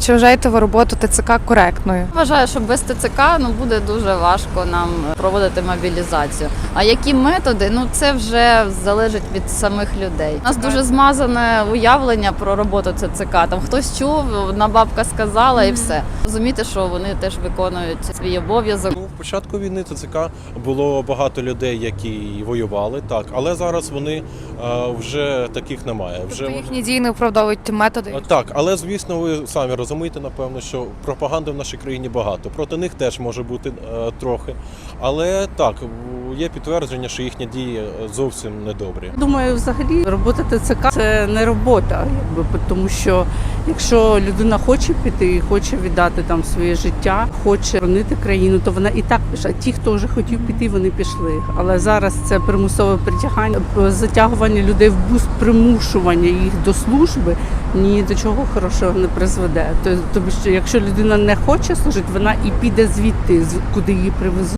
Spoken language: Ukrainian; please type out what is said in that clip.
Чи вважаєте ви роботу ТЦК коректною? Вважаю, що без ТЦК ну буде дуже важко нам проводити мобілізацію. А які методи? Ну це вже залежить від самих людей. У нас дуже змазане уявлення про роботу ТЦК. Там хтось чув, одна бабка сказала, і все. Розуміти, що вони теж виконують свій обов'язок. Ну, в початку війни ТЦК було багато людей, які воювали, так, але зараз вони е, вже таких немає. Вже Тобто їхні дії не оправдовують методи? Так, але звісно, ви самі розумієте, напевно, що пропаганди в нашій країні багато. Проти них теж може бути е, трохи. Але так, є підтвердження, що їхні дії е, зовсім недобрі. Думаю, взагалі робота ТЦК це не робота, якби тому що якщо людина хоче піти і хоче віддати там своє життя, хоче боронити країну, то вона і так пише. Ті, хто вже хотів піти, вони пішли. Але зараз це примусове притягання, затягування людей в бус, примушування їх до служби ні до чого хорошого не призведе. То- Тобто, що якщо людина не хоче служити, вона і піде звідти, куди її привезуть.